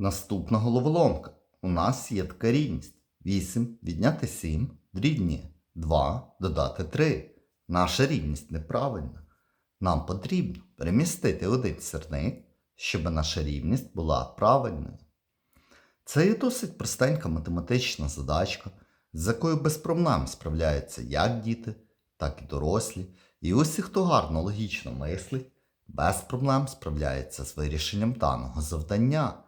Наступна головоломка. У нас є така рівність. 8 відняти 7 дорівнює 2 додати 3. Наша рівність неправильна. Нам потрібно перемістити один сірник, щоб наша рівність була правильною. Це є досить простенька математична задачка, з якою без проблем справляються як діти, так і дорослі. І усі, хто гарно логічно мислить, без проблем справляється з вирішенням даного завдання.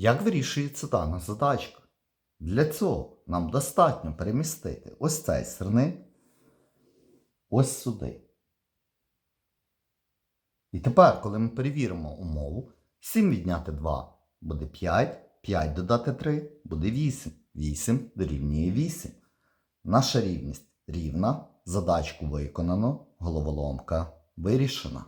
Як вирішується дана задачка? Для цього нам достатньо перемістити ось цей сирник ось сюди. І тепер, коли ми перевіримо умову, 7 відняти 2 буде 5, 5 додати 3 буде 8. 8 дорівнює 8. Наша рівність рівна, задачку виконано, головоломка вирішена.